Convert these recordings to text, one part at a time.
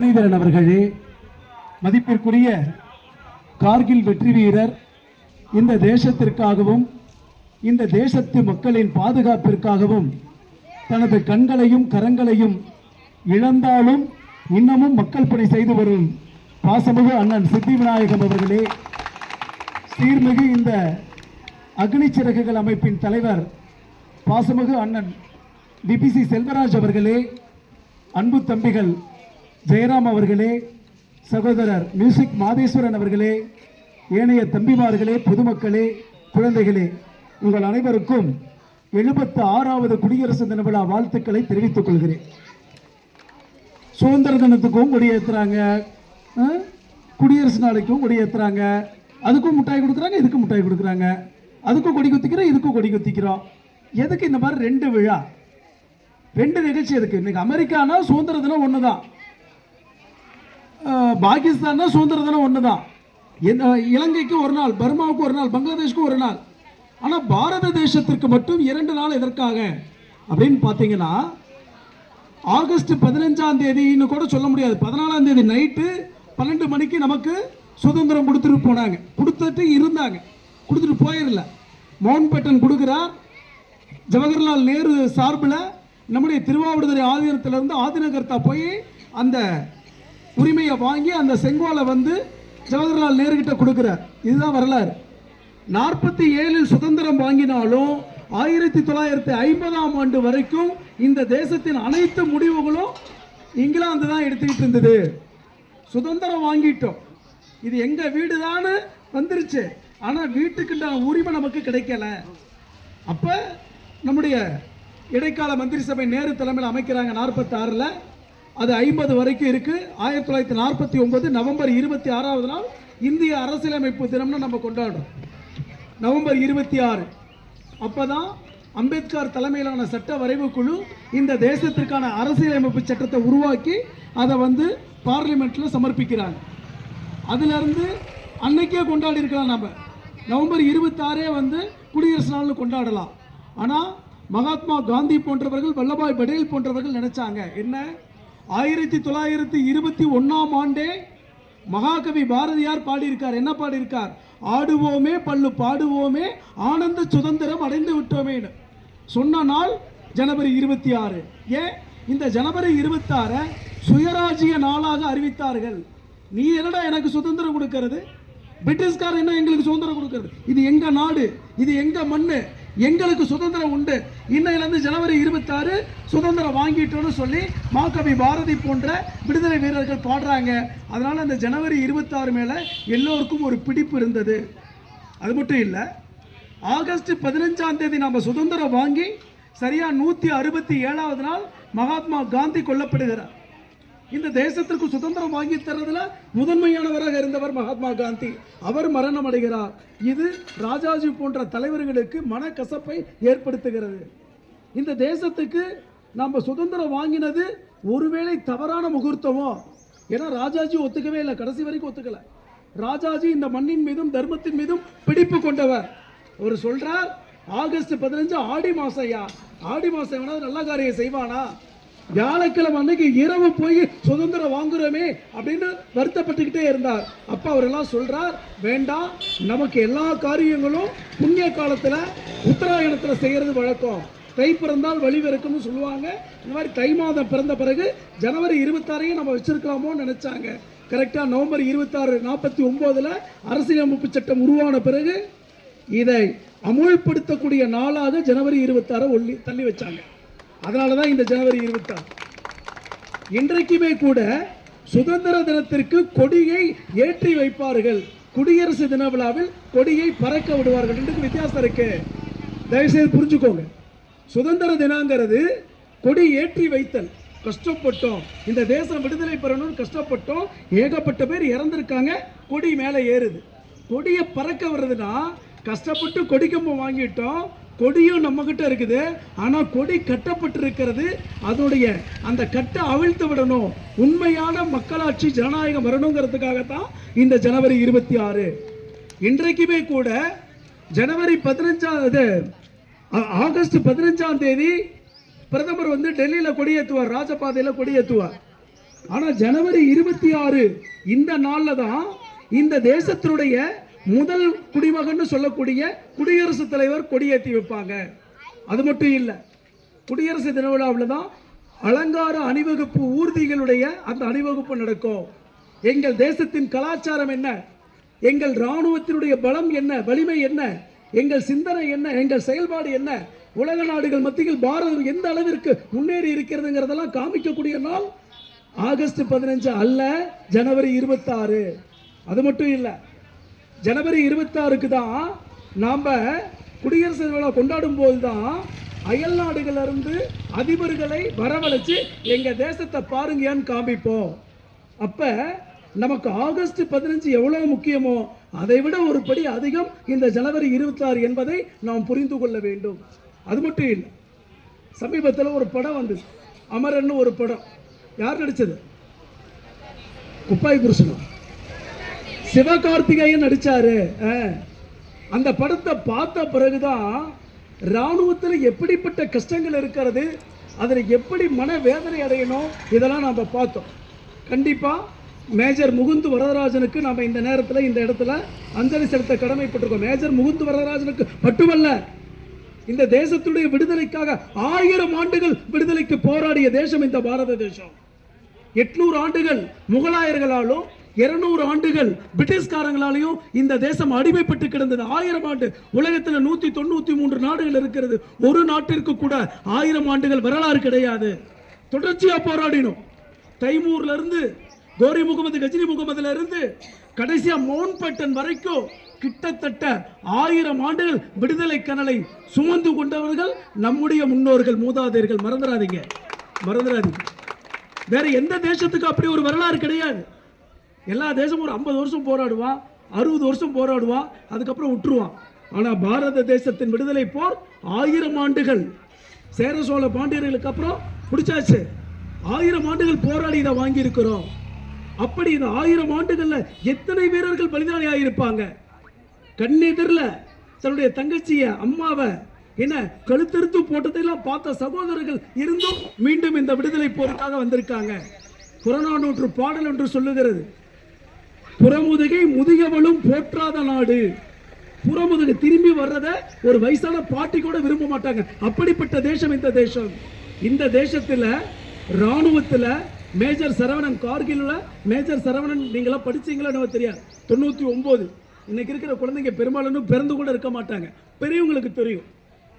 முரளிதரன் அவர்களே மதிப்பிற்குரிய கார்கில் வெற்றி வீரர் இந்த தேசத்திற்காகவும் இந்த தேசத்து மக்களின் பாதுகாப்பிற்காகவும் தனது கண்களையும் கரங்களையும் இழந்தாலும் இன்னமும் மக்கள் பணி செய்து வரும் பாசமிகு அண்ணன் சித்தி விநாயகம் அவர்களே சீர்மிகு இந்த அக்னி சிறகுகள் அமைப்பின் தலைவர் பாசமிகு அண்ணன் டிபிசி செல்வராஜ் அவர்களே அன்பு தம்பிகள் ஜெயராம் அவர்களே சகோதரர் மியூசிக் மாதேஸ்வரன் அவர்களே ஏனைய தம்பிமார்களே பொதுமக்களே குழந்தைகளே உங்கள் அனைவருக்கும் எழுபத்து ஆறாவது குடியரசு தின விழா வாழ்த்துக்களை தெரிவித்துக் கொள்கிறேன். சுதந்திர தினத்துக்கும் கொடியேற்றுறாங்க குடியரசு நாளைக்கும் கொடியேற்றுறாங்க அதுக்கும் மிட்டாய் கொடுக்குறாங்க இதுக்கும் மிட்டாய் கொடுக்குறாங்க. அதுக்கும் கொடி குத்திக்கிறோம் இதுக்கும் கொடி குத்திக்கிறோம். எதுக்கு இந்த மாதிரி ரெண்டு விழா? ரெண்டு நிகழ்ச்சி எதுக்கு? இன்னைக்கு அமெரிக்கானா சுதந்திர தினம் ஒன்று தான் பாகிஸ்தான்னா சுதந்திர தினம் ஒன்று தான் இலங்கைக்கு ஒரு நாள் பர்மாவுக்கு ஒரு நாள் பங்களாதேஷ்க்கு ஒரு நாள். ஆனால் பாரத தேசத்திற்கு மட்டும் இரண்டு நாள் எதற்காக அப்படின்னு பார்த்தீங்கன்னா ஆகஸ்ட் பதினஞ்சாம் தேதின்னு கூட சொல்ல முடியாது. பதினாலாம் தேதி நைட்டு பன்னெண்டு மணிக்கு நமக்கு சுதந்திரம் கொடுத்துட்டு போனாங்க. கொடுத்துட்டு இருந்தாங்க. கொடுத்துட்டு போயிடல மவுண்ட் பேட்டன் கொடுக்குறார். ஜவஹர்லால் நேரு சார்பில் நம்முடைய திருவாவடுதுறை ஆதீனத்திலிருந்து ஆதிநகர்த்தா போய் அந்த உரிமையை வாங்கி அந்த செங்கோலை வந்து ஜவஹர்லால் நேரு கிட்ட கொடுக்குறார். இதுதான் வரலாறு. நாற்பத்தி ஏழில் சுதந்திரம் வாங்கினாலும் ஆயிரத்தி தொள்ளாயிரத்தி ஐம்பதாம் ஆண்டு வரைக்கும் இந்த தேசத்தின் அனைத்து முடிவுகளும் இங்கிலாந்து தான் எடுத்துக்கிட்டு இருந்தது. சுதந்திரம் வாங்கிட்டோம். இது எங்கள் வீடு வந்துருச்சு. ஆனால் வீட்டுக்குண்டான உரிமை நமக்கு கிடைக்கல. அப்போ நம்முடைய இடைக்கால மந்திரி சபை நேரு தலைமையில் அமைக்கிறாங்க நாற்பத்தி ஆறில் அது ஐம்பது வரைக்கும் இருக்குது ஆயிரத்தி தொள்ளாயிரத்தி நாற்பத்தி ஒன்பது நவம்பர் இருபத்தி ஆறாவது நாள் இந்திய அரசியலமைப்பு தினம்னு நம்ம கொண்டாடுறோம். நவம்பர் இருபத்தி ஆறு. அப்போ தான் அம்பேத்கர் தலைமையிலான சட்ட வரைவு குழு இந்த தேசத்திற்கான அரசியலமைப்பு சட்டத்தை உருவாக்கி அதை வந்து பார்லிமெண்ட்டில் சமர்ப்பிக்கிறாங்க. அதிலிருந்து அன்னைக்கே கொண்டாடி இருக்கலாம் நம்ம நவம்பர் இருபத்தாறே வந்து குடியரசு நாள்னு கொண்டாடலாம். ஆனால் மகாத்மா காந்தி போன்றவர்கள் வல்லபாய் படேல் போன்றவர்கள் நினச்சாங்க. என்ன? ஆயிரத்தி தொள்ளாயிரத்தி இருபத்தி ஒன்றாம் ஆண்டே மகாகவி பாரதியார் பாடியிருக்கார். என்ன பாடியிருக்கார்? ஆடுவோமே பல்லு பாடுவோமே ஆனந்த சுதந்திரம் அடைந்து விட்டோமே சொன்ன நாள் ஜனவரி இருபத்தி ஆறு. ஏன் இந்த ஜனவரி இருபத்தாறை சுயராஜ்ய நாளாக அறிவித்தார்கள். நீ என்னடா எனக்கு சுதந்திரம் கொடுக்கறது? பிரிட்டிஷ்கார் என்ன எங்களுக்கு சுதந்திரம் கொடுக்கறது? இது எங்க நாடு? இது எங்க மண்ணு? எங்களுக்கு சுதந்திரம் உண்டு. இன்னையிலேருந்து ஜனவரி இருபத்தாறு சுதந்திரம் வாங்கிட்டோன்னு சொல்லி மாகவி பாரதி போன்ற விடுதலை வீரர்கள் பாடுறாங்க. அதனால் அந்த ஜனவரி இருபத்தாறு மேலே எல்லோருக்கும் ஒரு பிடிப்பு இருந்தது. அது மட்டும் இல்லை ஆகஸ்ட் பதினஞ்சாம் தேதி நாம சுதந்திரம் வாங்கி சரியாக நூற்றி அறுபத்தி ஏழாவது நாள் மகாத்மா காந்தி கொல்லப்படுகிறார். இந்த தேசத்திற்கு சுதந்திரம் வாங்கி தர்றதுல முதன்மையானவராக இருந்தவர் மகாத்மா காந்தி. அவர் மரணம் அடைகிறார். இது ராஜாஜி போன்ற தலைவர்களுக்கு மனக்கசப்பை ஏற்படுத்துகிறது. இந்த தேசத்துக்கு நம்ம சுதந்திரம் வாங்கினது ஒருவேளை தவறான முகூர்த்தமோ? ஏன்னா ராஜாஜி ஒத்துக்கவே இல்லை. கடைசி வரைக்கும் ஒத்துக்கல. ராஜாஜி இந்த மண்ணின் மீதும் தர்மத்தின் மீதும் பிடிப்பு கொண்டவர். அவர் சொல்றார் ஆகஸ்ட் பதினஞ்சு ஆடி மாசம் ஐயா. ஆடி மாசம் நல்ல காரியம் செய்வானா? வியாழக்கிழமை அன்னைக்கு இரவு போய் சுதந்திரம் வாங்குறோமே அப்படின்னு வருத்தப்பட்டுக்கிட்டே இருந்தார். அப்ப அவரெல்லாம் சொல்றார் வேண்டாம் நமக்கு எல்லா காரியங்களும் புண்ணிய காலத்துல உத்தராயணத்துல செய்யறது வழக்கம். தை பிறந்தால் வழி இருக்கும்னு சொல்லுவாங்க. இந்த மாதிரி தை மாதம் பிறந்த பிறகு ஜனவரி இருபத்தாறையும் நம்ம வச்சிருக்கலாமோன்னு நினைச்சாங்க. கரெக்டாக நவம்பர் இருபத்தாறு நாற்பத்தி ஒம்போதில் அரசியலமைப்பு சட்டம் உருவான பிறகு இதை அமுல்படுத்தக்கூடிய நாளாக ஜனவரி இருபத்தாறு ஒல்லி தள்ளி வச்சாங்க. அதனால தான் இந்த ஜனவரி இருபத்தாறு இன்றைக்குமே கூட சுதந்திர தினத்திற்கு கொடியை ஏற்றி வைப்பார்கள். குடியரசு தின விழாவில் கொடியை பறக்க விடுவார்கள். ரெண்டுக்கு வித்தியாசம் இருக்கு. தயவுசெய்து புரிஞ்சுக்கோங்க. சுதந்திர தினங்கிறது கொடி ஏற்றி வைத்தல். கஷ்டப்பட்டோம். இந்த தேசம் விடுதலை பெறணும்னு கஷ்டப்பட்டோம். ஏகப்பட்ட பேர் இறந்துருக்காங்க. கொடி மேலே ஏறுது. கொடியை பறக்க வர்றதுன்னா கஷ்டப்பட்டு கொடிக்கம்பம் வாங்கிட்டோம். கொடியும் நம்மக்கிட்ட இருக்குது. ஆனால் கொடி கட்டப்பட்டிருக்கிறது அதனுடைய அந்த கட்டை அவிழ்த்து விடணும். உண்மையான மக்களாட்சி ஜனநாயகம் வரணுங்கிறதுக்காகத்தான் இந்த ஜனவரி இருபத்தி ஆறு. இன்றைக்குமே கூட ஜனவரி பதினஞ்சாம் இது ஆகஸ்ட் பதினஞ்சாம் தேதி பிரதமர் வந்து டெல்லியில் கொடியேற்றுவார் ராஜபாதையில் கொடியேற்றுவார். ஆனால் ஜனவரி இருபத்தி ஆறு இந்த நாளில் தான் இந்த தேசத்தினுடைய முதல் குடிமகன் சொல்லக்கூடிய குடியரசுத் தலைவர் கொடியேற்றி வைப்பாங்க. அது மட்டும் இல்லை குடியரசு தின விழாவில் தான் அலங்கார அணிவகுப்பு ஊர்திகளுடைய அந்த அணிவகுப்பு நடக்கும். எங்கள் தேசத்தின் கலாச்சாரம் என்ன? எங்கள் இராணுவத்தினுடைய பலம் என்ன? வலிமை என்ன? எங்கள் சிந்தனை என்ன? எங்கள் செயல்பாடு என்ன? உலக நாடுகள் மத்தியில் பாரதம் எந்த அளவிற்கு முன்னேறி இருக்கிறதுங்கிறதெல்லாம் காமிக்கக்கூடிய நாள் ஆகஸ்ட் பதினஞ்சு அல்ல ஜனவரி இருபத்தாறு. அது மட்டும் இல்லை ஜனவரி இருபத்தாறுக்கு தான் நாம் குடியரசு விழா கொண்டாடும் போது தான் அயல் நாடுகளிலிருந்து அதிபர்களை வரவழைச்சு எங்கள் தேசத்தை பாருங்கன்னு காமிப்போம் அப்போ நமக்கு ஆகஸ்ட் பதினஞ்சு எவ்வளோ முக்கியமோ அதை விட ஒரு படி அதிகம் இந்த ஜனவரி இருபத்தாறு என்பதை நாம் புரிந்து கொள்ள வேண்டும். அது மட்டும் இல்லை சமீபத்தில் ஒரு படம் வந்தது. அமரன்னு ஒரு படம். யார் நடித்தது குப்பாய் புருஷனும் சிவகார்த்திகேயன் நடிச்சாரு. அந்த படத்தை பார்த்த பிறகுதான் ராணுவத்தில் எப்படிப்பட்ட கஷ்டங்கள் இருக்கிறது அதில் எப்படி மன வேதனை அடையணும் இதெல்லாம் நாம் பார்த்தோம். கண்டிப்பாக மேஜர் முகுந்து வரதராஜனுக்கு நாம் இந்த நேரத்தில் இந்த இடத்துல அஞ்சலி செலுத்த கடமைப்பட்டிருக்கோம். மேஜர் முகுந்து வரதராஜனுக்கு மட்டுமல்ல இந்த தேசத்துடைய விடுதலைக்காக ஆயிரம் ஆண்டுகள் விடுதலைக்கு போராடிய தேசம் இந்த பாரத தேசம். எட்நூறு ஆண்டுகள் முகலாயர்களாலும் இருநூறு ஆண்டுகள் பிரிட்டிஷ்காரங்களாலையும் இந்த தேசம் அடிமைப்பட்டு கிடந்தது. ஆயிரம் ஆண்டு. உலகத்தில் நூற்றி தொண்ணூற்றி மூன்று நாடுகள் இருக்கிறது. ஒரு நாட்டிற்கு கூட ஆயிரம் ஆண்டுகள் வரலாறு கிடையாது. தொடர்ச்சியாக போராடினோம். தைமூர்ல இருந்து கோரி முகமது கஜினி முகமதுல இருந்து கடைசியா மவுண்ட் வரைக்கும் கிட்டத்தட்ட ஆயிரம் ஆண்டுகள் விடுதலை கனலை சுமந்து கொண்டவர்கள் நம்முடைய முன்னோர்கள். மூதாதையர்கள் மறந்துடாதீங்க. மறந்துடாதீங்க. வேற எந்த தேசத்துக்கு அப்படி ஒரு வரலாறு கிடையாது. எல்லா தேசமும் ஒரு ஐம்பது வருஷம் போராடுவான் அறுபது வருஷம் போராடுவான் அதுக்கப்புறம் விட்டுருவான் ஆனால் பாரத தேசத்தின் விடுதலை போர் ஆயிரம் ஆண்டுகள். சேர சோழ பாண்டியர்களுக்கு அப்புறம் பிடிச்சாச்சு ஆயிரம் ஆண்டுகள் போராடி இதை வாங்கியிருக்கிறோம். அப்படி இந்த ஆயிரம் ஆண்டுகளில் எத்தனை வீரர்கள் பலிதானி ஆகியிருப்பாங்க கண்ணெதிரில் தன்னுடைய தங்கச்சியை அம்மாவை என்ன கழுத்தறுத்து போட்டதையெல்லாம் பார்த்த சகோதரர்கள் இருந்தும் மீண்டும் இந்த விடுதலை போருக்காக வந்திருக்காங்க. புறநானூற்று பாடல் என்று சொல்லுகிறது. புறமுதுகை முதுகவளும் போற்றாத நாடு. புறமுதுகு திரும்பி வர்றத ஒரு வயசான பாட்டி கூட விரும்ப மாட்டாங்க. அப்படிப்பட்ட தேசம் இந்த தேசம். இந்த தேசத்தில் இராணுவத்தில் மேஜர் சரவணன் கார்கில்ல மேஜர் சரவணன் நீங்களாம் படிச்சீங்களா எனக்கு தெரியாது. தொண்ணூற்றி ஒம்பது இன்னைக்கு இருக்கிற குழந்தைங்க பெரும்பாலும் பிறந்து கூட இருக்க மாட்டாங்க. பெரியவங்களுக்கு தெரியும்.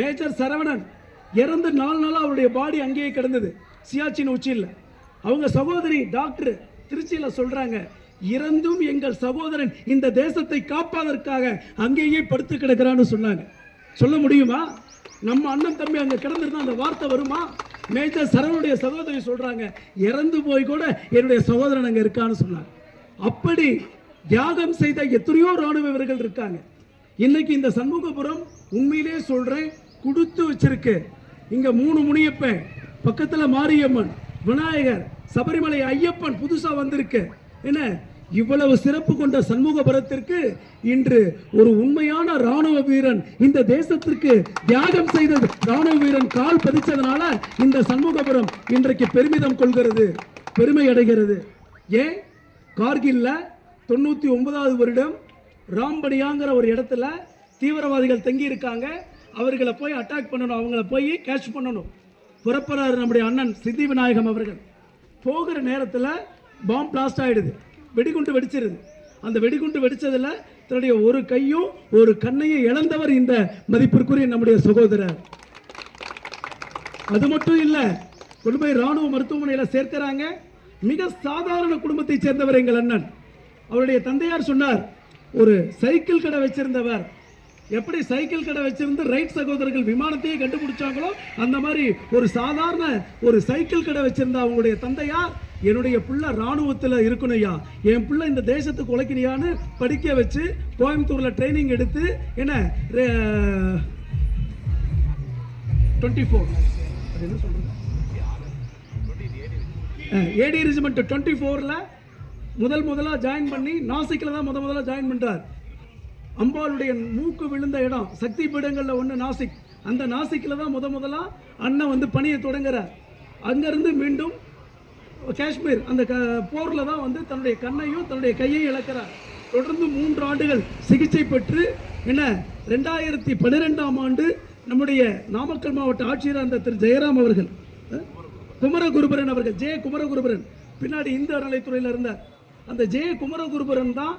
மேஜர் சரவணன் இறந்து நாலு நாளாக அவருடைய பாடி அங்கேயே கிடந்தது. சியாச்சின் உச்சியில். அவங்க சகோதரி டாக்டர் திருச்சியில் சொல்கிறாங்க இறந்தும் எங்கள் சகோதரன் இந்த தேசத்தை காப்பதற்காக அங்கேயே படுத்து கிடக்கிறான்னு சொன்னாங்க. சொல்ல முடியுமா? நம்ம அண்ணன் தம்பி அங்கே கிடந்திருந்தா அந்த வார்த்தை வருமா? மேஜர் சரவனுடைய சகோதரி சொல்கிறாங்க இறந்து போய் கூட என்னுடைய சகோதரன் அங்கே இருக்கான்னு சொன்னாங்க. அப்படி தியாகம் செய்த எத்தனையோ ராணுவ வீரர்கள் இருக்காங்க. இன்னைக்கு இந்த சண்முகபுரம் உண்மையிலே சொல்கிறேன் கொடுத்து வச்சிருக்கு. இங்கே மூணு முனியப்பன் பக்கத்தில் மாரியம்மன் விநாயகர் சபரிமலை ஐயப்பன் புதுசாக வந்திருக்கு. என்ன இவ்வளவு சிறப்பு கொண்ட சண்முகபுரத்திற்கு இன்று ஒரு உண்மையான ராணுவ வீரன் இந்த தேசத்திற்கு தியாகம் செய்த ராணுவ வீரன் கால் பதிச்சதுனால இந்த சண்முகபுரம் இன்றைக்கு பெருமிதம் கொள்கிறது பெருமை அடைகிறது. ஏன் கார்கில்ல தொண்ணூற்றி ஒன்பதாவது வருடம் ராம்படியாங்கிற ஒரு இடத்துல தீவிரவாதிகள் தங்கி இருக்காங்க அவர்களை போய் அட்டாக் பண்ணணும் அவங்கள போய் கேட்ச் பண்ணணும். புறப்படுறாரு நம்முடைய அண்ணன் சித்தி விநாயகம் அவர்கள். போகிற நேரத்தில் பாம் பிளாஸ்ட் ஆகிடுது வெடிகுண்டு வெடிச்சிருது. அந்த வெடிகுண்டு வெடித்ததில் தன்னுடைய ஒரு கையும் ஒரு கண்ணையும் இழந்தவர் இந்த மதிப்பிற்குரிய நம்முடைய சகோதரர். அது மட்டும் இல்லை கொண்டு போய் ராணுவ மருத்துவமனையில் சேர்க்கிறாங்க. மிக சாதாரண குடும்பத்தைச் சேர்ந்தவர் எங்கள் அண்ணன். அவருடைய தந்தையார் சொன்னார் ஒரு சைக்கிள் கடை வச்சிருந்தவர். எப்படி சைக்கிள் கடை வச்சிருந்து ரைட் சகோதரர்கள் விமானத்தையே கண்டுபிடிச்சாங்களோ அந்த மாதிரி ஒரு சாதாரண ஒரு சைக்கிள் கடை வச்சிருந்த அவங்களுடைய தந்தையார் என்னுடைய பிள்ளை ராணுவத்தில் இருக்கணும்யா என் பிள்ளை இந்த தேசத்துக்கு உழைக்கணியான்னு படிக்க வச்சு கோயம்புத்தூரில் ட்ரைனிங் எடுத்து என்ன டுவெண்ட்டி ஃபோர் அது என்ன சொல்கிறது ஏடி ரெஜிமெண்ட் டுவெண்ட்டி ஃபோரில் முதல் முதலாக ஜாயின் பண்ணி நாசிக்கில் தான் முத முதலாக ஜாயின் பண்ணுறார் அம்பாளுடைய மூக்கு விழுந்த இடம் சக்தி பீடங்களில் ஒன்று நாசிக். அந்த நாசிக்கில் தான் முத முதலாக அண்ணன் வந்து பணியை தொடங்குறார். அங்கேருந்து மீண்டும் காஷ்மீர் அந்த க போரில் தான் வந்து தன்னுடைய கண்ணையும் தன்னுடைய கையையும் இழக்கிறார். தொடர்ந்து மூன்று ஆண்டுகள் சிகிச்சை பெற்று என்ன ரெண்டாயிரத்தி பன்னிரெண்டாம் ஆண்டு நம்முடைய நாமக்கல் மாவட்ட ஆட்சியர் அந்த திரு. ஜெயராம் அவர்கள் குமரகுருபரன் அவர்கள் ஜெய குமரகுருபரன் பின்னாடி இந்து அறநிலைத்துறையில் இருந்தார். அந்த ஜெய குமரகுருபரன் தான்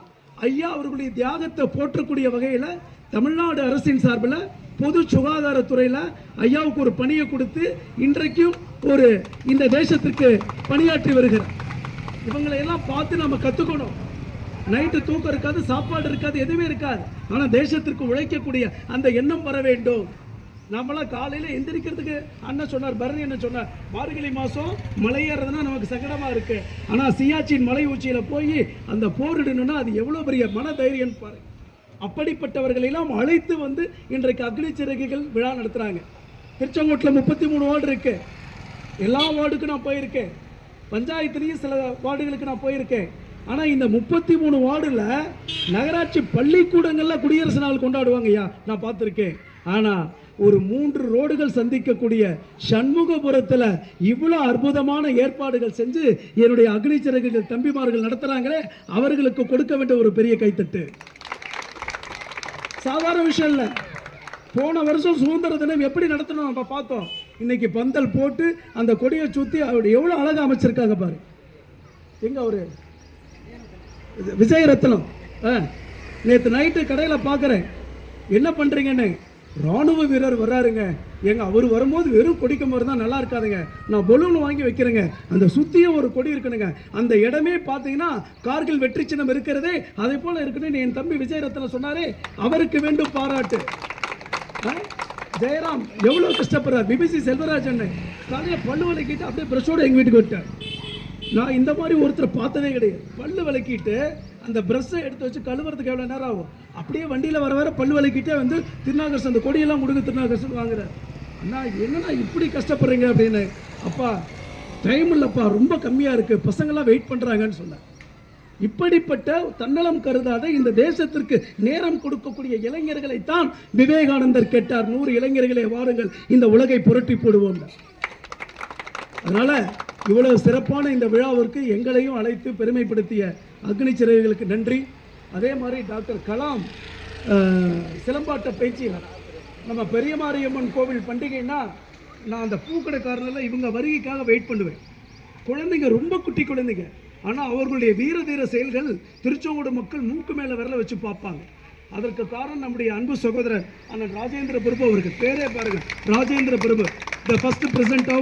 ஐயா அவர்களுடைய தியாகத்தை போற்றக்கூடிய வகையில் தமிழ்நாடு அரசின் சார்பில் பொது சுகாதாரத்துறையில் ஐயாவுக்கு ஒரு பணியை கொடுத்து இன்றைக்கும் ஒரு இந்த தேசத்திற்கு பணியாற்றி வருகிறார். இவங்களை எல்லாம் பார்த்து நம்ம கற்றுக்கணும் நைட்டு தூக்கம் இருக்காது சாப்பாடு இருக்காது எதுவுமே இருக்காது. ஆனால் தேசத்திற்கு உழைக்கக்கூடிய அந்த எண்ணம் வர வேண்டும். நம்மளாம் காலையில் எந்திரிக்கிறதுக்கு அண்ணன் சொன்னார் பரணி என்ன சொன்னார் மார்கழி மாதம் மலை நமக்கு சங்கடமாக இருக்குது ஆனால் சியாச்சின் மலை உச்சியில் போய் அந்த போரிடணும்னா அது எவ்வளோ பெரிய மன தைரியம் பாரு அப்படிப்பட்டவர்களெல்லாம் அழைத்து வந்து இன்றைக்கு அக்னி சிறகுகள் விழா நடத்துகிறாங்க திருச்செங்கோட்டில் முப்பத்தி மூணு வார்டு இருக்கு. எல்லா வார்டுக்கும் நான் போயிருக்கேன். பஞ்சாயத்துலேயும் சில வார்டுகளுக்கு நான் போயிருக்கேன். ஆனால் இந்த முப்பத்தி மூணு வார்டில் நகராட்சி பள்ளிக்கூடங்களில் குடியரசு நாள் கொண்டாடுவாங்க ஐயா. நான் பார்த்துருக்கேன். ஆனால் ஒரு மூன்று ரோடுகள் சந்திக்கக்கூடிய சண்முகபுரத்தில் இவ்வளோ அற்புதமான ஏற்பாடுகள் செஞ்சு என்னுடைய அக்னி சிறகுகள் தம்பிமார்கள் நடத்துகிறாங்களே அவர்களுக்கு கொடுக்க வேண்டிய ஒரு பெரிய கைத்தட்டு. சாதாரண விஷயம் இல்லை. போன வருஷம் சுதந்திர தினம் எப்படி நடத்தணும் நம்ம பார்த்தோம். இன்னைக்கு பந்தல் போட்டு அந்த கொடியை சுற்றி அவர் எவ்வளோ அழகாக அமைச்சிருக்காங்க பாரு. எங்க அவரு? விஜய ரத்னம் ஆ. நேற்று நைட்டு கடையில் பார்க்குறேன் என்ன பண்ணுறீங்கன்னு ராணுவ வீரர் வர்றாருங்க. எங்க அவர் வரும்போது வெறும் கொடிக்க மாதிரி தான் நல்லா இருக்காதுங்க. நான் பலூன் வாங்கி வைக்கிறேங்க. அந்த சுற்றியும் ஒரு கொடி இருக்கணுங்க. அந்த இடமே பார்த்தீங்கன்னா கார்கில் வெற்றி சின்னம் இருக்கிறதே. அதே போல் இருக்குன்னு என் தம்பி விஜய் ரத்னம் சொன்னாரே அவருக்கு வேண்டும் பாராட்டு. ஆ? ஜெயராம் எவ்வளோ கஷ்டப்படுறார்? பிபிசி செல்வராஜ் அண்ணன். காலையில் பல்லு விளக்கிட்டு அப்படியே ப்ரெஷ்ஷோட எங்கள் வீட்டுக்கு விட்டார் நான் இந்த மாதிரி ஒருத்தரை பார்த்ததே கிடையாது. பல்லு விளக்கிட்டு அந்த ப்ரெஷ்ஷை எடுத்து வச்சு கழுவுறதுக்கு எவ்வளோ நேரம் ஆகும்? அப்படியே வண்டியில் வர வர பல் வலிக்கிட்டே வந்து திருநாகரசு அந்த கொடியெல்லாம் கொடுங்க திருநாகரசன் வாங்குறார் அண்ணா என்னண்ணா இப்படி கஷ்டப்படுறீங்க அப்படின்னு? அப்பா டைம் இல்லைப்பா ரொம்ப கம்மியாக இருக்குது பசங்களாம் வெயிட் பண்ணுறாங்கன்னு சொன்னேன் இப்படிப்பட்ட தன்னலம் கருதாத இந்த தேசத்திற்கு நேரம் கொடுக்கக்கூடிய இளைஞர்களைத்தான் விவேகானந்தர் கேட்டார். நூறு இளைஞர்களை வாருங்கள் இந்த உலகை புரட்டி போடுவோம். அதனால் இவ்வளவு சிறப்பான இந்த விழாவிற்கு எங்களையும் அழைத்து பெருமைப்படுத்திய அக்னி சிறகுகளுக்கு நன்றி. அதே மாதிரி டாக்டர் கலாம் சிலம்பாட்ட பயிற்சியில் நம்ம பெரிய மாரியம்மன் கோவில் பண்டிகைன்னா நான் அந்த பூக்கடைக்காரனில் இவங்க வருகைக்காக வெயிட் பண்ணுவேன். குழந்தைங்க ரொம்ப குட்டி குழந்தைங்க. ஆனால் அவர்களுடைய வீர தீர செயல்கள் திருச்செங்கோடு மக்கள் மூக்கு மேலே விரல வச்சு பார்ப்பாங்க. அதற்கு காரணம் நம்முடைய அன்பு சகோதரர் அண்ணன் ராஜேந்திர பிரபு அவர்கள். பேரே பாருங்கள் Rajendra Prabhu the first president of